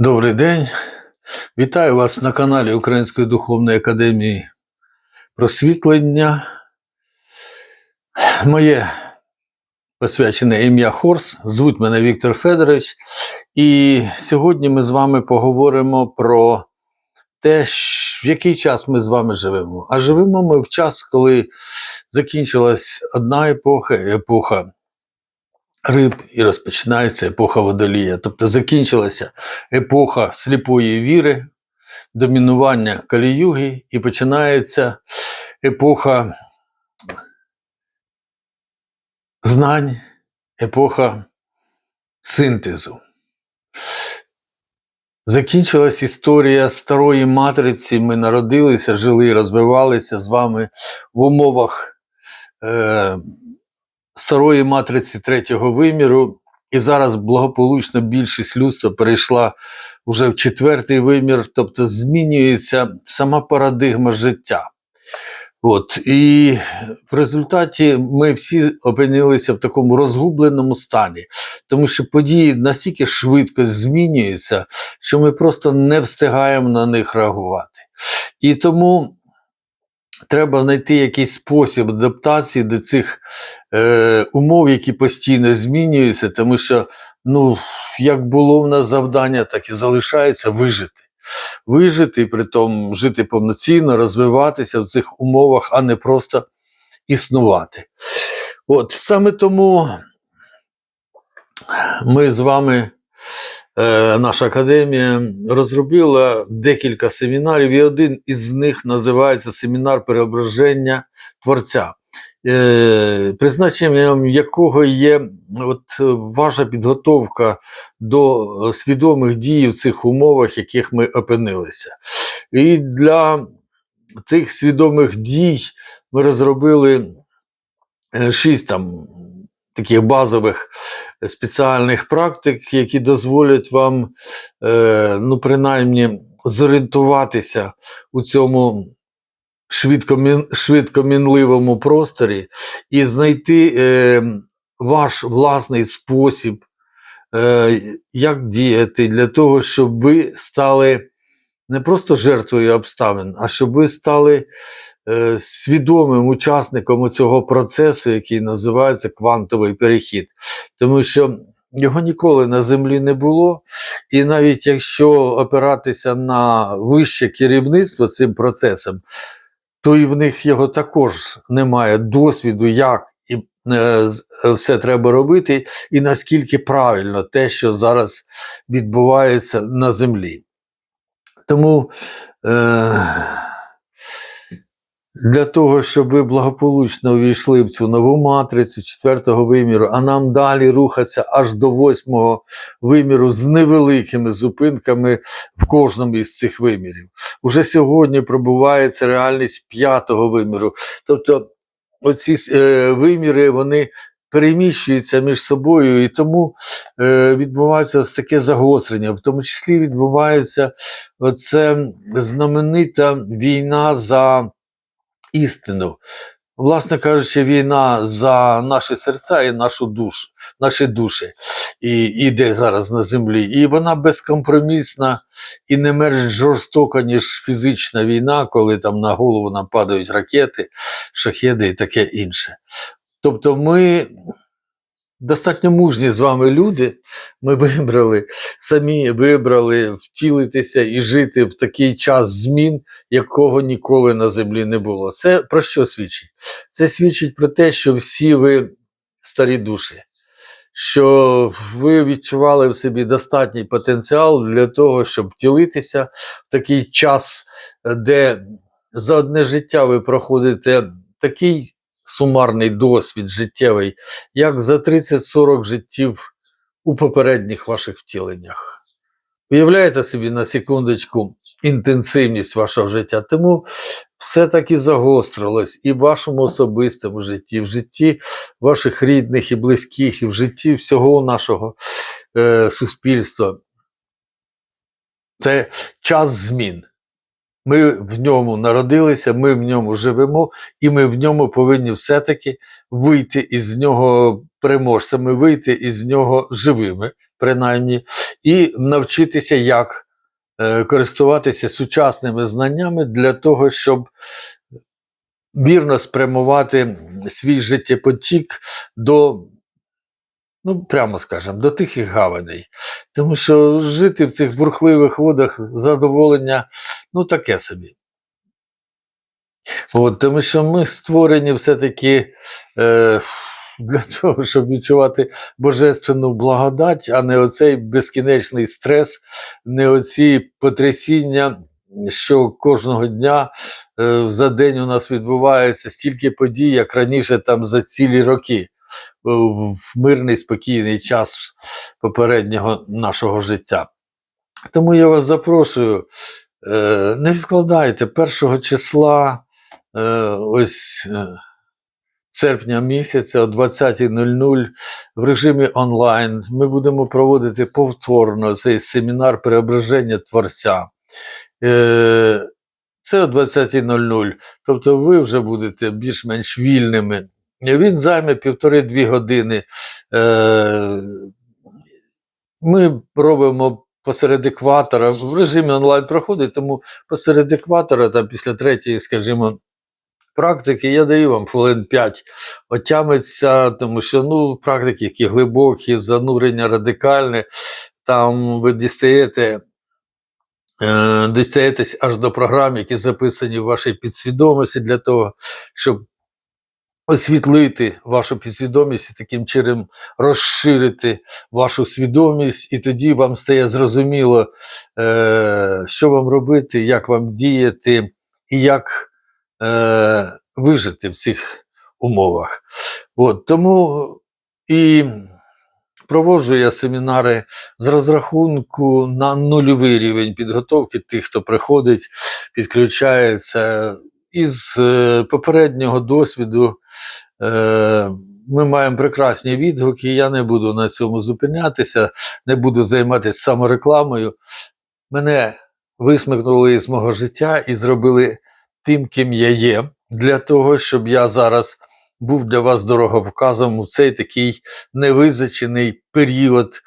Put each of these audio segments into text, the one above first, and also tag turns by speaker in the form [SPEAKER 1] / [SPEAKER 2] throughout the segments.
[SPEAKER 1] Добрий день. Вітаю вас на каналі Української духовної академії просвітлення. Моє посвячене ім'я Хорс. Звуть мене Віктор Федорович. І сьогодні ми з вами поговоримо про те, в який час ми з вами живемо. А живемо ми в час, коли закінчилась одна епоха, епоха риб, і розпочинається епоха водолія. Тобто закінчилася епоха сліпої віри, домінування Каліюги, і починається епоха знань, епоха синтезу. Закінчилась історія старої матриці. Ми народилися, жили, розвивалися з вами в умовах е, старої матриці третього виміру. І зараз благополучно більшість людства перейшла вже в четвертий вимір, тобто змінюється сама парадигма життя. От. І в результаті ми всі опинилися в такому розгубленому стані, тому що події настільки швидко змінюються, що ми просто не встигаємо на них реагувати. І тому треба знайти якийсь спосіб адаптації до цих е, умов, які постійно змінюються, тому що, ну, як було в нас завдання, так і залишається вижити. Вижити, і при тому жити повноцінно, розвиватися в цих умовах, а не просто існувати. От саме тому ми з вами, наша академія, розробила декілька семінарів, і один із них називається Семінар переображення творця. Е, призначенням якого є от, е, ваша підготовка до е, свідомих дій в цих умовах, в яких ми опинилися. І для цих свідомих дій ми розробили е, шість там таких базових е, спеціальних практик, які дозволять вам, е, ну, принаймні, зорієнтуватися у цьому швидкомін, швидкомінливому просторі і знайти е, ваш власний спосіб, е, як діяти для того, щоб ви стали не просто жертвою обставин, а щоб ви стали е, свідомим учасником цього процесу, який називається квантовий перехід. Тому що його ніколи на землі не було, і навіть якщо опиратися на вище керівництво цим процесом, то і в них його також немає досвіду, як і е, все треба робити, і наскільки правильно те, що зараз відбувається на землі. Тому е, для того, щоб ви благополучно увійшли в цю нову матрицю четвертого виміру, а нам далі рухатися аж до восьмого виміру з невеликими зупинками в кожному із цих вимірів. Уже сьогодні пробувається реальність п'ятого виміру. Тобто оці е, виміри вони переміщуються між собою, і тому е, відбувається ось таке загострення. В тому числі відбувається оце знаменита війна за істину. Власне кажучи, війна за наші серця і нашу душу, наші душі і іде зараз на землі. І вона безкомпромісна і не менш жорстока, ніж фізична війна, коли там на голову нам падають ракети, шахеди і таке інше. Тобто ми достатньо мужні з вами люди. Ми вибрали, самі вибрали втілитися і жити в такий час змін, якого ніколи на землі не було. Це про що свідчить? Це свідчить про те, що всі ви старі душі, що ви відчували в собі достатній потенціал для того, щоб втілитися в такий час, де за одне життя ви проходите такий сумарний досвід життєвий, як за 30-40 життів у попередніх ваших втіленнях. Уявляєте собі на секундочку інтенсивність вашого життя, тому все таки загострилось і в вашому особистому житті, в житті ваших рідних і близьких, і в житті всього нашого е, суспільства. Це час змін. Ми в ньому народилися, ми в ньому живемо, і ми в ньому повинні все-таки вийти із нього переможцями, вийти із нього живими, принаймні, і навчитися, як е, користуватися сучасними знаннями для того, щоб вірно спрямувати свій життєпотік до, ну, прямо скажемо, до тихих гаваней. Тому що жити в цих бурхливих водах задоволення, ну, таке собі. От, тому що ми створені все-таки е, для того, щоб відчувати божественну благодать, а не оцей безкінечний стрес, не оці потрясіння, що кожного дня е, за день у нас відбувається стільки подій, як раніше там за цілі роки, е, в мирний спокійний час попереднього нашого життя. Тому я вас запрошую, не відкладайте першого числа е, ось е, серпня місяця о 20.00 в режимі онлайн. Ми будемо проводити повторно цей семінар преображення Творця. Е, Це о 20.00. Тобто ви вже будете більш-менш вільними. Він займе півтори-дві години. Е, Ми робимо посеред екватора. В режимі онлайн проходить, тому посеред екватора, там після третьої, скажімо, практики, я даю вам хвилин 5 отямиться, тому що ну, практики, які глибокі, занурення радикальне, там ви дістаєте. е, Дістаєтесь аж до програм, які записані в вашій підсвідомості для того, щоб освітлити вашу підсвідомість і таким чином розширити вашу свідомість, і тоді вам стає зрозуміло, е, що вам робити, як вам діяти і як е, вижити в цих умовах. От, тому і проводжу я семінари з розрахунку на нульовий рівень підготовки тих, хто приходить, підключається. Із е, попереднього досвіду е, ми маємо прекрасні відгуки. Я не буду на цьому зупинятися, не буду займатися саморекламою. Мене висмикнули з мого життя і зробили тим, ким я є, для того, щоб я зараз був для вас дороговказом у цей такий невизначений період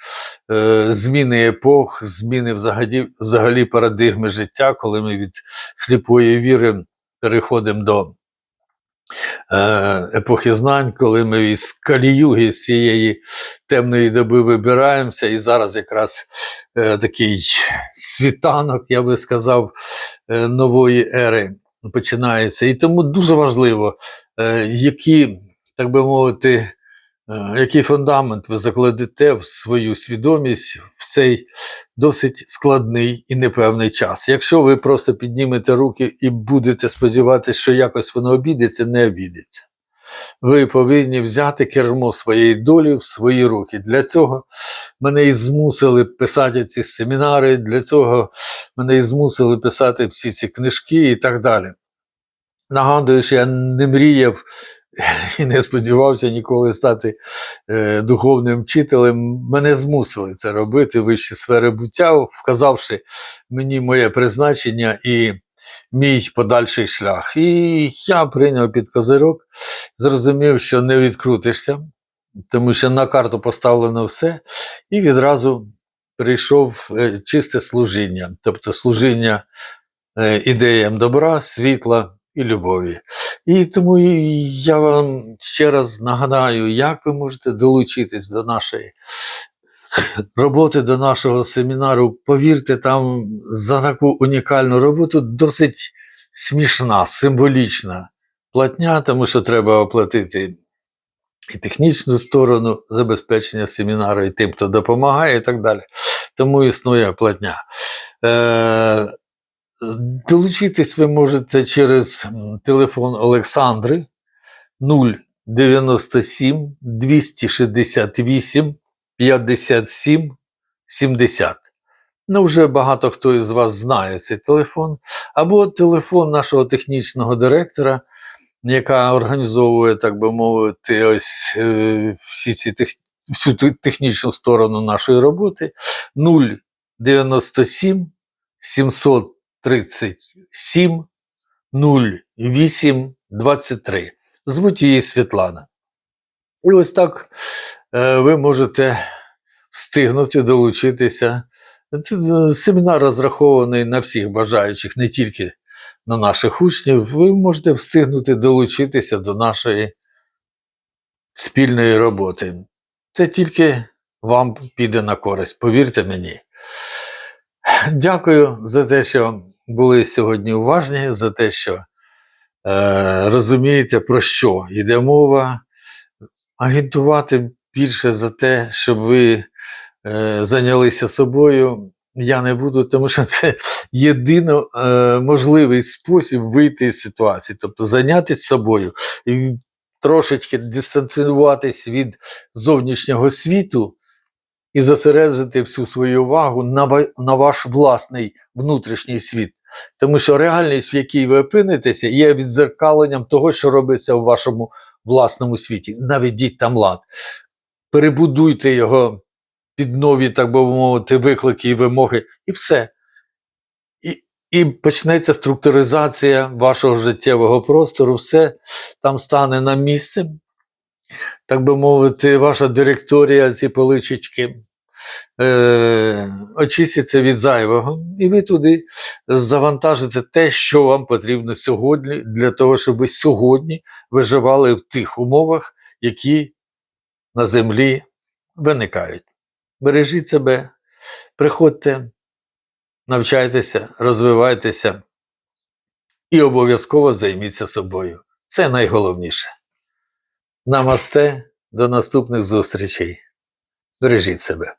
[SPEAKER 1] е, зміни епох, зміни взагалі, взагалі парадигми життя, коли ми від сліпої віри переходимо до е, епохи знань, коли ми із каліюги з цієї темної доби вибираємося, і зараз якраз е, такий світанок, я би сказав, е, нової ери починається. І тому дуже важливо, які, так би мовити, який фундамент ви закладете в свою свідомість в цей досить складний і непевний час. Якщо ви просто піднімете руки і будете сподіватися, що якось воно обійдеться, не обійдеться. Ви повинні взяти кермо своєї долі в свої руки. Для цього мене і змусили писати ці семінари, для цього мене і змусили писати всі ці книжки і так далі. Нагадую, що я не мріяв і не сподівався ніколи стати е, духовним вчителем. Мене змусили це робити вищі сфери буття, вказавши мені моє призначення і мій подальший шлях. І я прийняв під козирок, зрозумів, що не відкрутишся, тому що на карту поставлено все, і відразу прийшов е, чисте служіння, тобто служіння е, ідеям добра, світла і любові. І тому я вам ще раз нагадаю, як ви можете долучитись до нашої роботи, до нашого семінару. Повірте, там за таку унікальну роботу досить смішна, символічна платня, тому що треба оплатити і технічну сторону забезпечення семінару, і тим, хто допомагає, і так далі. Тому існує платня. Е, Долучитись ви можете через телефон Олександри 097 268 57 70. Ну, вже багато хто із вас знає цей телефон. Або телефон нашого технічного директора, яка організовує, так би мовити, ось е, всі ці тех, всю технічну сторону нашої роботи 097 737 08 23. Звуть її Світлана. І ось так е, ви можете встигнути долучитися. Е, семінар розрахований на всіх бажаючих, не тільки на наших учнів. Ви можете встигнути долучитися до нашої спільної роботи. Це тільки вам піде на користь, повірте мені. Дякую за те, що були сьогодні уважні, за те, що е, розумієте, про що йде мова. Агітувати більше за те, щоб ви е, зайнялися собою. Я не буду, тому що це єдино е, можливий спосіб вийти з ситуації, тобто зайнятися собою і трошечки дистанціюватись від зовнішнього світу і зосереджити всю свою увагу на, на ваш власний внутрішній світ. Тому що реальність, в якій ви опинитеся, є відзеркаленням того, що робиться в вашому власному світі. Наведіть там лад. Перебудуйте його під нові, так би мовити, виклики і вимоги, і все. І, і почнеться структуризація вашого життєвого простору, все там стане на місце, так би мовити, ваша директорія, ці поличечки е, очиститься від зайвого, і ви туди завантажите те, що вам потрібно сьогодні, для того, щоб ви сьогодні виживали в тих умовах, які на землі виникають. Бережіть себе, приходьте, навчайтеся, розвивайтеся і обов'язково займіться собою. Це найголовніше. Намасте, до наступних зустрічей. Бережіть себе.